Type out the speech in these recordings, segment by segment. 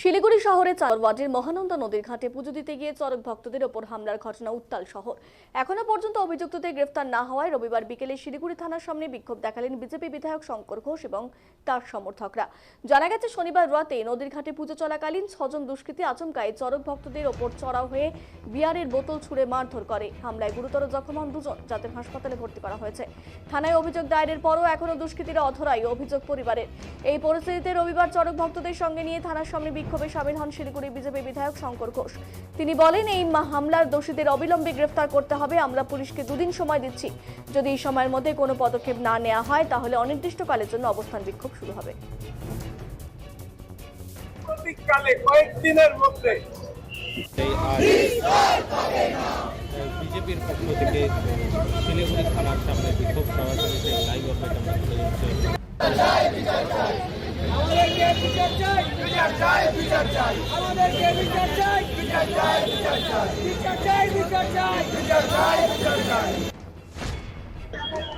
শিলিগুড়ি শহরে চারওয়ার্ডের মহানন্দা নদীর ঘাটে পুজো দিতে গিয়ে চরক ভক্তদের ওপর হামলার ঘটনা উত্তাল শহর। এখনও পর্যন্ত অভিযুক্তদের গ্রেফতার না হওয়ায় রবিবার বিকেলে শিলিগুড়ি থানার সামনে বিক্ষোভ দেখালেন বিজেপি বিধায়ক শঙ্কর ঘোষ এবং তার সমর্থকরা। জানা গেছে, শনিবার রাতে নদীর ঘাটে পুজো চলাকালীন ছজন দুষ্কৃতী আচমকায় চরক ভক্তদের ওপর চড়াও হয়ে বিয়ারের বোতল ছুঁড়ে মারধর করে। হামলায় গুরুতর জখম হন দুজন, যাদের হাসপাতালে ভর্তি করা হয়েছে। থানায় অভিযোগ দায়েরের পরও এখনও দুষ্কৃতীরা অধরাই অভিযোগ পরিবারের। এই পরিস্থিতিতে রবিবার চরক ভক্তদের সঙ্গে নিয়ে থানার সামনে বিক্ষোভে সামিল হন শিলিগুড়ি বিজেপি বিধায়ক শঙ্কর ঘোষ। তিনি বলেন এই মা- হামলার দোষীদের অবিলম্বে গ্রেফতার করতে হবে। আমরা পুলিশকে দুদিন সময় দিচ্ছি। যদি এই সময়ের মধ্যে কোনো পদক্ষেপ না নেওয়া হয় তাহলে অনির্দিষ্টকালের জন্য অবস্থান বিক্ষোভ শুরু হবে। কালে কয়েকদিনের মধ্যে বিজেপির পক্ষ থেকে শিলিগুড়ি থানার সামনে বিক্ষোভ সভা লাইভ ধরছি।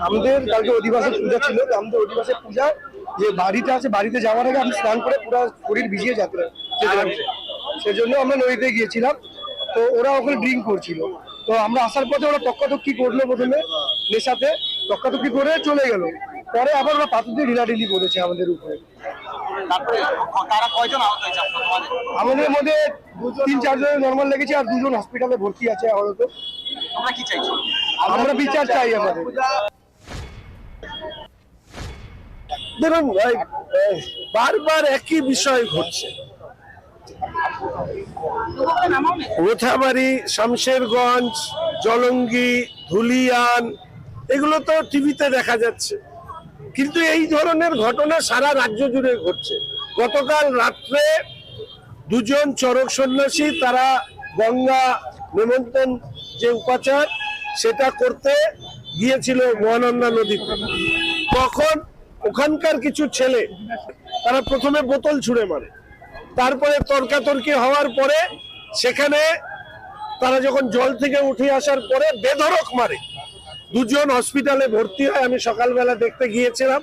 আমাদের কালকে অধিবাসের পূজা ছিল আমাদের অধিবাসের পূজা, যে বাড়িতে আছে, বাড়িতে যাওয়ার আগে আমি স্নান করে পুরো শরীর ভিজিয়ে যেতে যেতে সেজন্য আমরা নদীতে গিয়েছিলাম, তো ওরা ওখানে ড্রিঙ্ক করছিল। তো আমরা আসার পথে ওরা তক্কাতক্কি করল প্রথমে, নেশাতে, তক্কাতক্কি করে চলে গেল। পরে আবার ওরা পাথর দিয়ে ঢিলাঢিলি করেছে আমাদের উপরে। তারপরে তারা কয়জন আহত হয়েছে তোমাদের আমাদের মধ্যে তিন চারজনের নর্মাল লেগেছে আর দুজন হসপিটালে ভর্তি আছে আপাতত। তোমরা কি চাইছো? আমরা বিচার চাই আমাদের দেখুন বারবার একই বিষয় ঘটছে। রোথাবাড়ি শামশেরগঞ্জ জলঙ্গি ধুলিয়ান এগুলো তো টিভিতে দেখা যাচ্ছে। কিন্তু এই ধরনের ঘটনা সারা রাজ্য জুড়ে ঘটছে। গতকাল রাত্রে দুজন চরক সন্ন্যাসী, তারা গঙ্গা নিমন্ত্রণ যে উপাচার, সেটা করতে গিয়েছিল মহানন্দা নদীতে। তখন ওখানকার কিছু ছেলে, তারা প্রথমে বোতল ছুঁড়ে মারে। তারপরে তর্কাতর্কি হওয়ার পরে সেখানে তারা যখন জল থেকে উঠে আসার পরে বেধরক মারে। দুজন হসপিটালে ভর্তি হয় আমি সকালবেলা দেখতে গিয়েছিলাম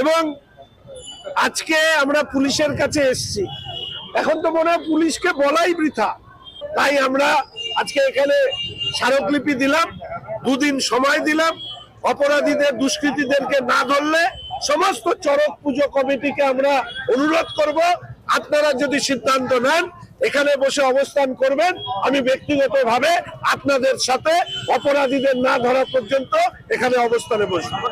এবং আজকে আমরা পুলিশের কাছে এসেছি। এখন তো মনে হয় পুলিশকে বলাই বৃথা। তাই আমরা আজকে এখানে স্মারকলিপি দিলাম, দুদিন সময় দিলাম, অপরাধীদের, দুষ্কৃতীদেরকে না ধরলে সমস্ত চরক পুজো কমিটিকে আমরা অনুরোধ করব, আপনারা যদি সিদ্ধান্ত নেন এখানে বসে অবস্থান করবেন। আমি ব্যক্তিগতভাবে আপনাদের সাথে অপরাধীদের না ধরা পর্যন্ত এখানে অবস্থানে বসবো।